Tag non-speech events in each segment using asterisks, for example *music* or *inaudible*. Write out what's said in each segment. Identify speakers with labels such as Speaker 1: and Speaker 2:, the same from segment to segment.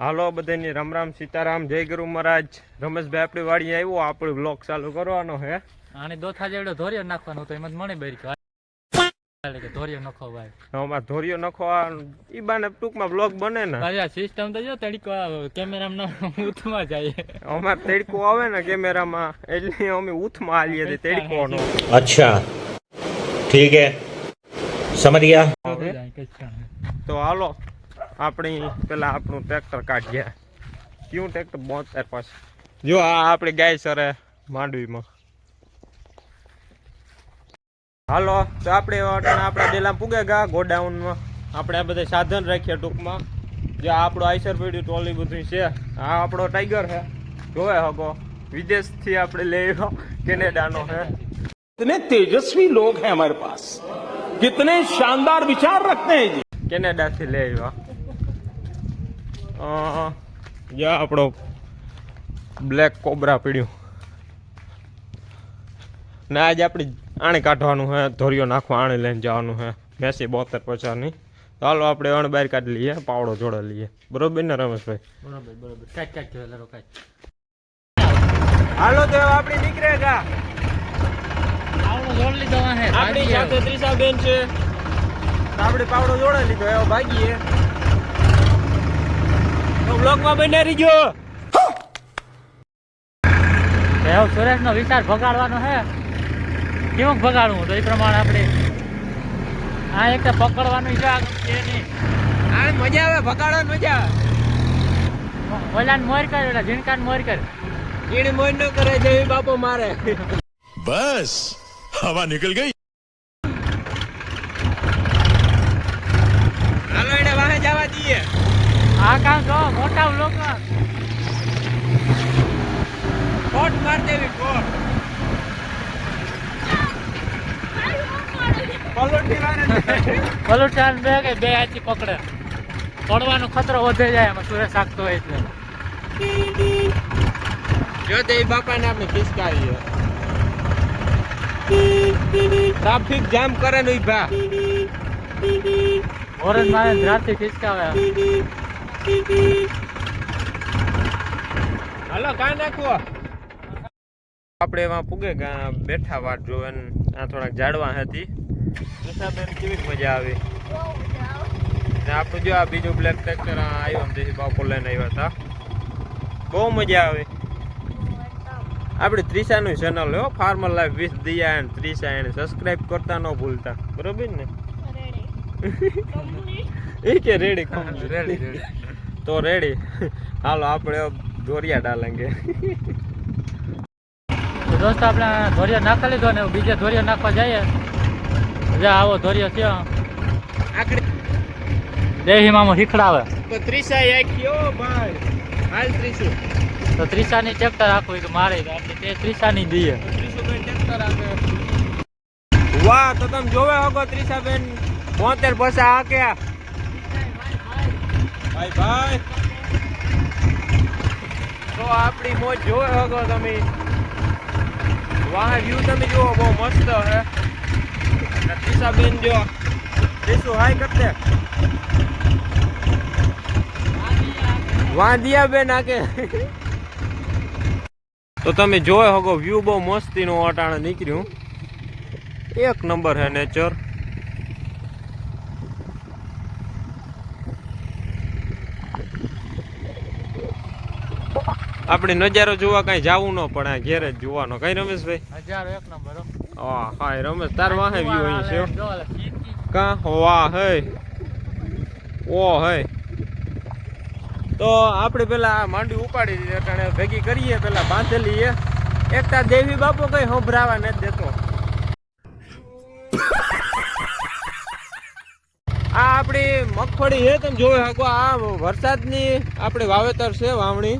Speaker 1: હાલો બધાની રામ રામ સીતારામ જય ગુરુ મહારાજ. રમેશભાઈ આપણી વાડી આવ્યો આપણે બ્લોક ચાલુ કરવાનો હે.
Speaker 2: આને દોથા જેવડો ધોરિયો નાખવાનો તો એમ મને બેરી ધોરિયો નખો ભાઈ
Speaker 1: અમાર ધોરિયો નખો ઈ બાને ટૂંકમાં બ્લોગ બને ને.
Speaker 2: અરે સિસ્ટમ તો જો તડકો કેમેરામાં ઉથમાં જાય.
Speaker 1: અમાર તડકો આવે ને કેમેરામાં એટલે અમે ઉથમાં આલીએ તે તડકોનો.
Speaker 3: અચ્છા. ઠીક હે. સમજ
Speaker 1: ગયા? તો હાલો આપણી પેલા આપણું ટ્રેક્ટર કાઢીએ કયું ટ્રેક્ટર બોતેર પાસે જો આ આપણી ગાય સરે માંડવીમાં હાલો તો આપણે અટાણે આપણા ડેલા પૂગે ગા ગોડાઉનમાં આપણે આ બધા સાધન રાખીએ ટૂંકમાં જે આ આપણું આઈસર પેઢી ટોલી બધું છે આ આપણો ટાઈગર છે જોવે હગો વિદેશથી આપણે લઈ આવ્યો કેનેડાનો છે
Speaker 4: कितने तेजस्वी लोग हैं हमारे पास कितने शानदार विचार रखते हैं जी
Speaker 1: કેનેડાથી લઈ આવ્યા. જ્યાં આપણો બ્લેક કોબરા પીડ્યું. ને આજે આપણે આણે કાઢવાનું હે ધોરિયો નાખવા આણે લઈને જવાનું હે મેસી બોતેર પચાસની. તો હાલો આપણે અણ બહાર કાઢી લઈએ પાવડો જોડે લઈએ. બરોબર ને રમેશભાઈ?
Speaker 2: બરોબર બરોબર. કાંઈક કાંઈક જો લરો કાટ
Speaker 1: હાલો તો આપણે નીકળે ગા
Speaker 2: આવડો જોડ લીધો હે
Speaker 1: આપણી સાથે ત્રીસા બેન છે. આપડે પાવડો જોડાઈ લીધો એવો ભાગીએ. તો બ્લોકમાં બને રહીજો
Speaker 2: એવો સુરેશનો વિચાર ભગાડવાનો હે. કેવું ભગાડવું? તો એ પ્રમાણે આપણે આ એક પકડવાનું છે
Speaker 1: આ મજા આવે ભગાડવાની મજા આવે.
Speaker 2: ઓલાને મોર કર ઓલા જીનકાન મોર કર.
Speaker 1: ઈડ મોર ન કરે જેવી બાપો મારે. બસ હવા નીકળ
Speaker 2: ગઈ? ચાલ બે કે બે હાથી પકડે? પડવાનો ખતરો વધે જાય એમાં સુરેશ આગતો હોય એટલે.
Speaker 1: જો તે બાપાને આપણે ખિસકાવીએ. ટ્રાફિક જામ કરે ને ભા.
Speaker 2: ઓરન મારે રાતથી ખિસકાવે.
Speaker 1: હાલો કાં નાખવો આપણે એમાં પૂગે બેઠા વાટ જોવે ને આ થોડાક ઝાડવા હતી બેન કેવી મજા આવી. ને આપણું જો આ બીજું બ્લેક ટ્રેક્ટર આવ્યો આમ બાપુ લઈને આવ્યા હતા. બહુ મજા આવે. આપણે ત્રીસાનું ચેનલ હો ફાર્મર લાઈફ વીસ દિયા એન્ડ ત્રીસા એને સબસ્ક્રાઇબ કરતા ન ભૂલતા. બરોબર ને? એ કે રેડી
Speaker 2: રેડી રેડી
Speaker 1: તો રેડી હાલો આપણે દોરિયા ડાલેંગે.
Speaker 2: દોસ્ત દોસ્તો આપણે ધોરિયા નાખી લીધો ને બીજે ધોરિયા નાખવા જઈએ. આવો ધોરિયો થયો. દેહી મામો શીખડાવે.
Speaker 1: તો ત્રીસા આખ્યો ભાઈ. હાલ ત્રીસુ.
Speaker 2: તો ત્રીસાની ટ્રેક્ટર આખું કે મારે તો આપણે તે ત્રીસાની દઈએ
Speaker 1: ત્રીસુ બેન ટ્રેક્ટર આપે. વાહ તો તમે જોવે હોગો ત્રીસા બેન બોતેર પૈસા હાક્યા ભાઈ ભાઈ. તો આપણી મોજ જોવે હોગો તમે. વાહ વ્યૂ તમે જુઓ બહુ મસ્ત હે. અને ત્રીસા બેન જો. ત્રીસુ હાય કરતે. વાંધિયા બેન નાખે તો તમે જોયો હકો વ્યૂ બહુ મસ્તીનું અટાણે નીકળ્યું. એક નંબર હે નેચર આપણે નજારો જોવા કઈ જાવું ન પડે આ ઘેર જ જોવાનો. કઈ રમેશભાઈ?
Speaker 2: હજારો એક નંબર હા.
Speaker 1: હા રમેશ. તાર વાહે વ્યૂ અહીં છે. કા? વાહ હે. ઓ હે. તો આપણે પેલા આ માંડી ઉપાડી દીધી અટાણે ભેગી કરીએ પેલા બાંધેલી એ એકતા દેવી બાપુ કઈ સંભળાવા નથી દેતો. આ આપણી મગફળી છે તમે જોઈ શકો આ વરસાદની આપણે વાવેતર છે વાવણી.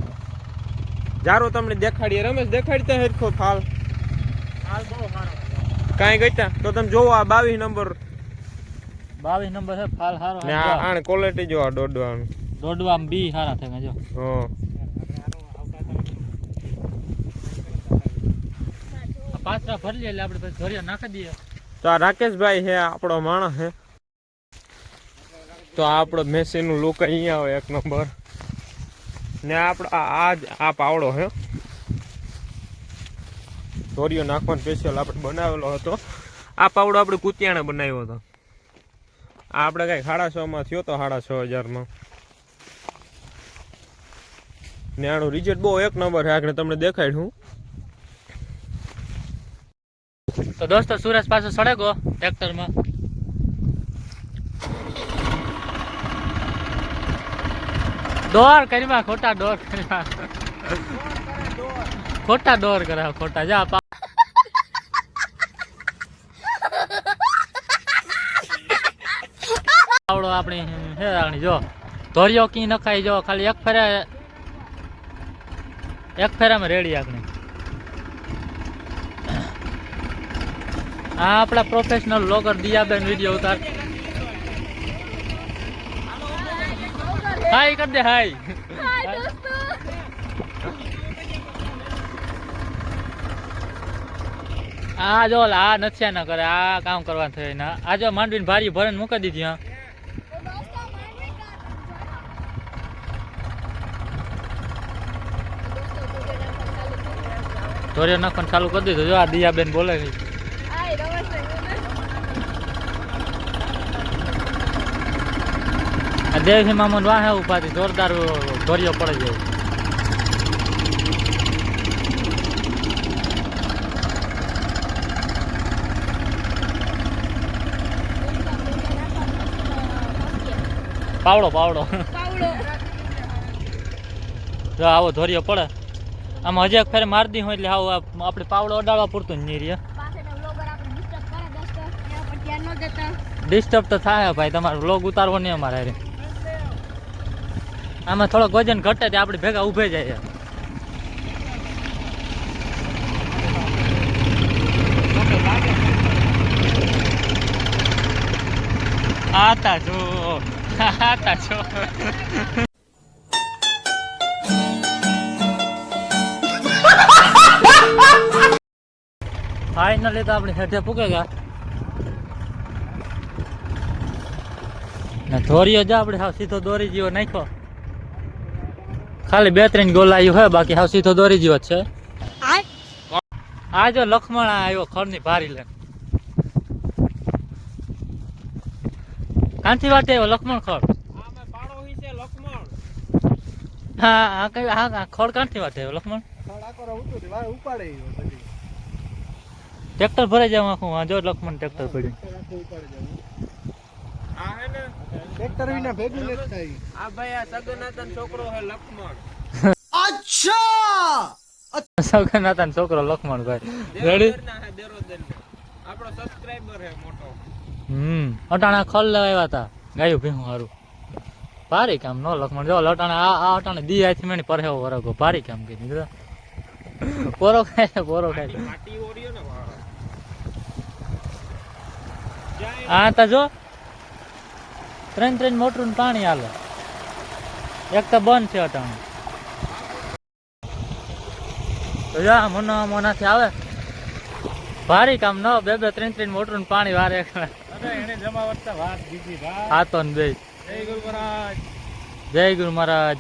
Speaker 1: જારો તમને દેખાડીએ રમેશ દેખાડતા હેરખો ફાલ.
Speaker 2: ફાલ બહુ સારો.
Speaker 1: કાંઈ ગઈતા? તો તમે જોવો આ બાવીસ નંબર.
Speaker 2: બાવીસ નંબર છે ફાલ સારો.
Speaker 1: ને આ આને ક્વોલિટી જોવા દોડવાનું.
Speaker 2: દોડવામાં બી સારા થાય જો.
Speaker 1: હા.
Speaker 2: પાછા ભરી એટલે આપણે પછી ધોરિયો નાખી દઈએ.
Speaker 1: તો આ રાકેશભાઈ છે આપણો માણસ છે. તો આપણો મેસીનું લુક અહીંયા આવે એક નંબર. ને આપણો આ આ જ- આ પાવડો હે ધોરિયો નાખવાનો સ્પેશિયલ આપણે બનાવેલો હતો. આ પાવડો આપણે કુતિયાણે બનાવ્યો હતો. આ આપણે કાંઈ સાડા છમાં થયો હતો સાડા છ હજારમાં. ને આનું રિઝલ્ટ બહુ એક નંબર છે, આગળ તમને દેખાડ્યું
Speaker 2: તો દોસ્તો સુરેશ પાછો સડે ગયો ટ્રેક્ટરમાં દોર કરીમાં ખોટા દોર કરીમાં ખોટા દોર કરે ખોટા. જા પાવડો આપણી હે રાણી જો. ધોરિયો કી નખાઈ જો. ખાલી એક ફેરે એક ફેરામાં રેડી આપણી આ આપણા પ્રોફેશનલ લોકર દિયાબેન વીડિયો ઉતાર. હાય કર દે હાય આ જો આ નથી ના કરે આ કામ કરવા થયું ને આ જો માંડવીને ભારી ભરણ મૂકી દીધી હા. ધોરિયો નાખવાનું ચાલુ કરી દીધું. જો આ દિયાબેન બોલે નહીં આ દેવહી મામન વાહે ઉપાથી જોરદાર ધોરિયો પડે જાય પાવડો. પાવડો. જો આવો ધોરિયો પડે. આમાં હજી એક ફેરે માર દી હોય એટલે આ- આપણે પાવડો અડાડવા પૂરતું જ નહીં રહે ડિસ્ટર્બ તો થાય ભાઈ તમારો વ્લોગ ઉતારવો નહીં અમારે હારે. આમાં થોડોક વજન ઘટે તે આપણે ભેગા ઊભે જાય આતા છો આતા છો ફાઇનલી તો આપણે હેઠે પૂકે ગયા. ને ધોરીયો જો આપણે સાવ સીધો દોરી જેવો નાખ્યો. ખાલી બે ત્રણ ગોલાયો હોય બાકી સાવ સીધો દોરી જેવો છે. આ જો લખમણ આવ્યો ખરની ભારી લે કાંથી વાટે આવ્યો લખમણ ખડ
Speaker 1: હા
Speaker 2: હા આ કઈ હા ખડ કાંથી વાત આવ્યો લખમણ? ટ્રેક્ટર ભરાઈ જાય આખું. આ જો લખમણ ટ્રેક્ટર પડ્યું
Speaker 1: આ હે
Speaker 5: ટ્રેક્ટર વિના ભેગું નથી થાય.
Speaker 1: આ ભાઈ આ સગનાતન છોકરો હે લખમણ.
Speaker 2: છોકરો લખમણ ભાઈ. રેડી.
Speaker 1: આપણો સબસ્ક્રાઇબર હે મોટો.
Speaker 2: હમ અટાણા ખલ લેવા આવ્યા હતા ગાયું ભીહું હારું. ભારી કામ નો લખમણ. જો અટાણે આ આ અટાણે દી આથી મેની પરહેવો વરગો. ભારી કામ કીધું. કીધું *laughs* પોરો ખાય પોરો ખાય
Speaker 1: ને વાળો
Speaker 2: આ તો જો. ત્રણ ત્રણ મોટરું ને પાણી હાલે. એક તો બંધ છે અટાણું. તો જા મનો મોનાથી આવે. ભારી કામ ન બે બે ત્રણ ત્રણ મોટરું નું પાણી વારે.
Speaker 5: એને જમાવટતા વાત દીધી ભાઈ
Speaker 2: હાથો ને બે
Speaker 5: જય ગુરુ મહારાજ.
Speaker 2: જય ગુરુ મહારાજ.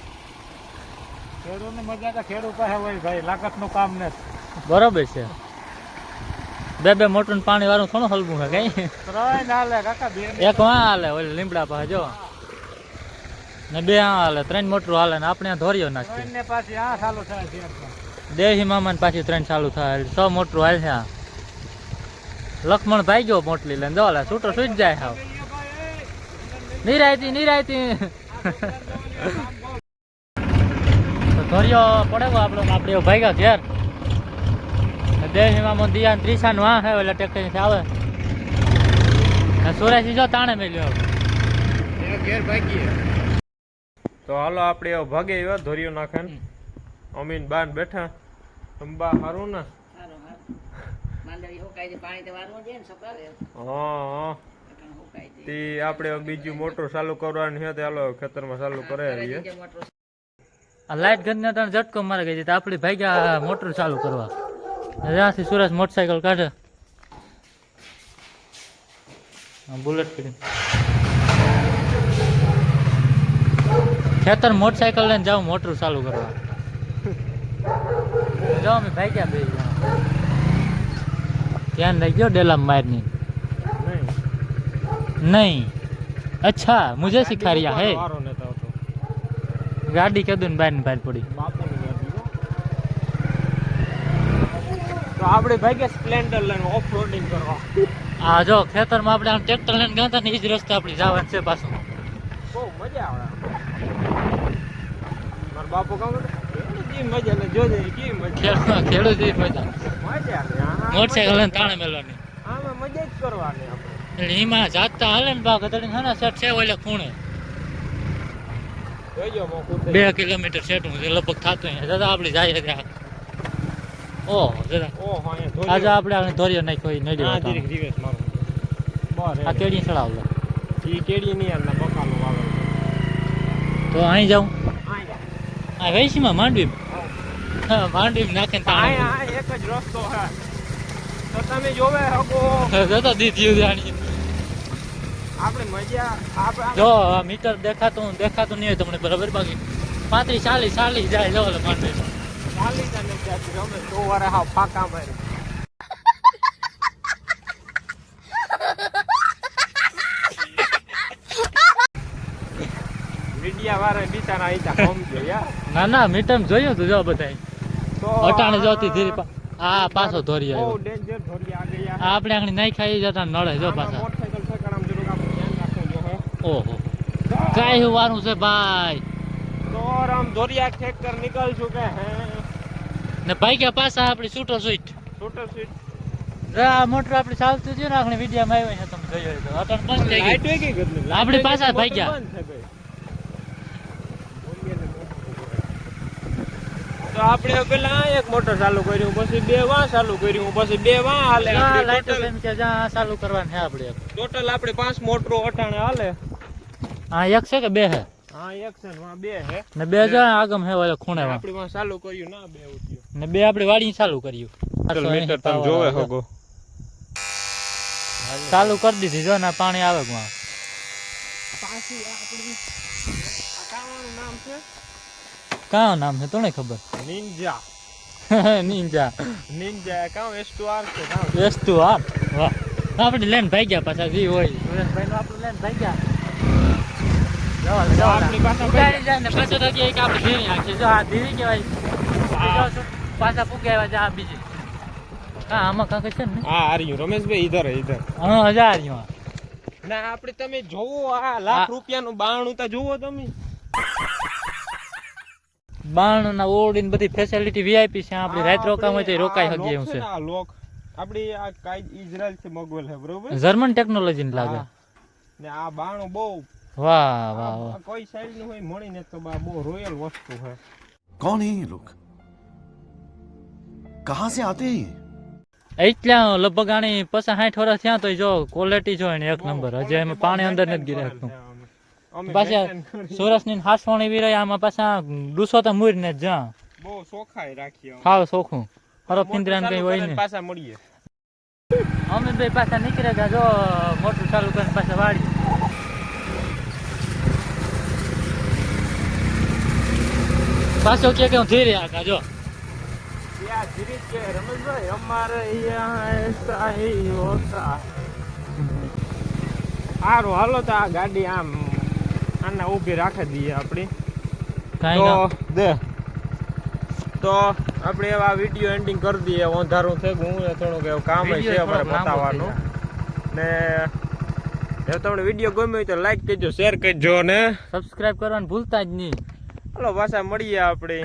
Speaker 5: ખેડૂતને મજા તો ખેડૂત પાસે હોય ભાઈ લાગતનું કામ ને
Speaker 2: બરોબર છે. બે બે મોટું પાણી વાળું થોડું હલવું છે કઈ. એક વાં હાલે ઓલી લીમડા પાસે જો. ને બે આ હાલે ત્રણ મોટરું હાલે ને આપણે ધોરીઓ નાખી
Speaker 5: દેહી મામા ને પાછી
Speaker 2: ત્રણ ચાલુ થાય છ. મોટરું હાલ છે લક્ષ્મણ ભાઈ ગયો મોટલી લઈને દો લે છૂટો સુઈ જાય હાવ. નિરાયતી નિરાયતી. *laughs* તો ધોરિયો પડે આપણો આપણે ભાઈ ગયા ઘેર. દેહી મામો દિયા ત્રીસા નું આ હે એટલે ટેક્ટર આવે. સુરેશ જો તાણે મેલ્યો
Speaker 5: ઘેર ભાગી
Speaker 1: તો હાલો આપણે એવો ભાગે એવા ધોરિયો નાખે ને. અમીન બાન બેઠા. અંબા હારું ને? હા હા. તે આપણે બીજું મોટર ચાલુ કરવાની છે તે હાલો ખેતરમાં ચાલુ કરે
Speaker 2: આ લાઈટ ગંદને તને ઝટકો મારે ગઈ તો આપણી ભાગ્યા મોટર ચાલુ કરવા. राशि सूरज मोटरसाइकिल काट बुलेट फिटिंग खेतर मोटरसाइकिल ले जाओ मोटर चालू करवा. जाओ मैं भाई क्या भेज ध्यान रखियो डेला मारने.
Speaker 1: नहीं।,
Speaker 2: नहीं अच्छा मुझे सिखा रिया है. गाड़ी के दिन बैन
Speaker 1: बैन पड़ी. बाप તો આપણે ભાગ્યા સ્પ્લેન્ડર લઈને ઓફ રોડિંગ કરવા.
Speaker 2: આ જો ખેતરમાં આપણે આમ ટ્રેક્ટર લઈને ગયા હતા ને એ જ રસ્તે આપણે જવાનું છે પાછું.
Speaker 1: બહુ મજા આવે. મારા બાપુ કામ કેવી મજા લે જોજે કેવી મજા
Speaker 2: ખેડૂત જેવી મજા
Speaker 1: મજા લે હા,
Speaker 2: લઈને તાણે મેળવાની
Speaker 1: આમાં મજા જ કરવાની
Speaker 2: એટલે એમાં જાતા હાલે ને બાગ તડીને હા સેટ છે ઓલે ખૂણે. બે કિલોમીટર સેટું છે લગભગ થતું દાદા આપણે જાય ત્યાં. ઓહ
Speaker 1: ઓહો
Speaker 2: આજે આપણે આને ધોરીઓ નાખ્યો એ નડી
Speaker 1: હા જીરીક દિવસ મારું. બસ
Speaker 2: આ કેડી ચડાવલો
Speaker 1: ઈ કેડી નહીં યાર બકાલો વાવે
Speaker 2: તો અહીં જાઉં? આ વૈશીમાં માંડવી હા. માંડવી નાખીને તાણે
Speaker 1: અહીંયા એક જ રસ્તો હે. તો તમે જોવે હકો.
Speaker 2: જતા દીધી જાણી
Speaker 1: આપણે મજા આપણે
Speaker 2: જો મીટર દેખાતું દેખાતું નહીં હોય તમને બરાબર બાકી. પાંત્રીસ ચાલીસ ચાલીસ જાય લો માંડવી
Speaker 1: ચાલી તને ત્યાંથી રમે તો વારે હાવ ફાકા મારી મીડિયા વાળા બિચારા અહીંયા સમજો યાર
Speaker 2: ના ના મીટમ જોયું તો જો બધાય.
Speaker 1: તો
Speaker 2: અટાણે જોતી ધીરે પા- આ પાછો ધોરી
Speaker 1: બહુ
Speaker 2: આવ્યો
Speaker 1: ડેન્જર ધોરી આ ગયા
Speaker 2: આપણે આંગળી નાઈ ખાઈ જતા નળે જો પાછા.
Speaker 1: મોટરસાઇકલ ઠેકાણામાં જરૂર આપણે ધ્યાન રાખવું જો હે.
Speaker 2: ઓહો. કાંઈ વારું છે ભાઈ?
Speaker 1: તો આમ ધોરિયા ઠેક કર નીકળશું કે હે?
Speaker 2: ને ભાઈ ગયા પાછા આપણી છૂટો સ્વીટ
Speaker 1: છૂટો સ્વીટ
Speaker 2: આ મોટર આપણે ચાલતું થયું ને આપણે વિડીયામાં આવ્યો છે તમે જોયો તો. અટાણ બંધ થઈ ગઈ. આપણી.
Speaker 1: તો પેલા એક મોટર ચાલુ કર્યું પછી બે વાં ચાલુ કર્યું પછી બે વાં હાલે.
Speaker 2: આ એમ કે જ્યાં ચાલુ કરવાનું છે આપણે
Speaker 1: ટોટલ આપણે પાંચ મોટરો અટાણે હાલે.
Speaker 2: હા એક છે કે બે છે?
Speaker 1: હા એક છે ને બે હે
Speaker 2: ને બે જણા આગમ હે ઓલા ખૂણે.
Speaker 1: આપણી વાં ચાલુ કર્યું ના બે ઉઠ્યું
Speaker 2: ને બે આપણે વાડી ચાલુ કર્યું.
Speaker 1: મીટર તમે જોવે હોગો.
Speaker 2: ચાલુ કરી દીધી જો ને પાણી આવે ગુઆ કાં નામ છે? તો નહીં ખબર?
Speaker 1: નિંજા
Speaker 2: નિંજા
Speaker 1: નિંજા કાં એસ ટુ આર છે કાં
Speaker 2: ટુ આર? વાહ. આપણે લેન ભાઈ ગયા પાછા જી હોય. સુરેશભાઈ નો આપણે લેન ભાઈ ગયા.
Speaker 1: આપણી પાસે
Speaker 2: જાય ને પાછો તો કે આપણે ધીરી આંખી જો આ ધીરી કહેવાય. પાછા પૂગ્યા આવ્યા જા બીજી. હા આમાં કાંક છે ને?
Speaker 1: હા આર્યું રમેશભાઈ ઈધર ઈધર.
Speaker 2: હા હજા આર્યું
Speaker 1: ના આપણે તમે જોવો આ લાખ રૂપિયાનું બાણું તો જોવો તમે.
Speaker 2: બાણું ના ઓરડી બધી ફેસિલિટી વીઆઈપી છે આપણે રાત રોકામ હોય તો રોકાઈ શકીએ એવું
Speaker 1: છે આ લોક. આપણી આ કાઈ ઇઝરાયલથી મોગવેલ છે બરોબર?
Speaker 2: જર્મન ટેકનોલોજી ને લાગે.
Speaker 1: ને આ બાણું બહુ.
Speaker 2: વાહ વાહ
Speaker 1: કોઈ સાઈડનું હોય મળી ને તો બા બહુ રોયલ વસ્તુ છે
Speaker 6: કોણ હે લોક? कहां से आते हैं ये
Speaker 2: એટલા લગભગ આની પચાસ સાઠ વર્ષ થયા તો જો ક્વોલિટી જો એની એક નંબર હજી એમાં પાણી અંદર નથી ગીરાતું પાછા સુરસ ની હાસવાણી વિરાય આમાં પાછા ડૂસો તો મૂર ને જ્યાં
Speaker 1: બહુ ચોખાઈ રાખી અમે.
Speaker 2: ખાવ સોખું હરો
Speaker 1: મોટર
Speaker 2: પિંજરાને કઈ
Speaker 1: ચાલુ
Speaker 2: હોય
Speaker 1: કરીને
Speaker 2: ને
Speaker 1: પાછા મળીએ
Speaker 2: અમે બે પાછા નીકળ્યા હતા જો મોટર ચાલુ કરીને પાછા વાળી પાછો કે કે હું ધીરે આગા જો
Speaker 1: ત્યાં ધીરે કે રમેશભાઈ અમારે સારું હાલો તો આ ગાડી આમ આના ઊભી રાખી દઈએ આપણી. તો દે. તો આપણે એવા વીડિયો એન્ડિંગ કરી દઈએ. અંધારું થઈ ગયું હું થોડુંક એવું કામ છે અમારે બતાવવાનું. ને જો તમને વીડિયો ગમ્યો હોય તો લાઈક કરજો શેર કરજો ને.
Speaker 2: સબસ્ક્રાઇબ કરવાનું ભૂલતા જ નહીં.
Speaker 1: હાલો પાછા મળીએ આપણે.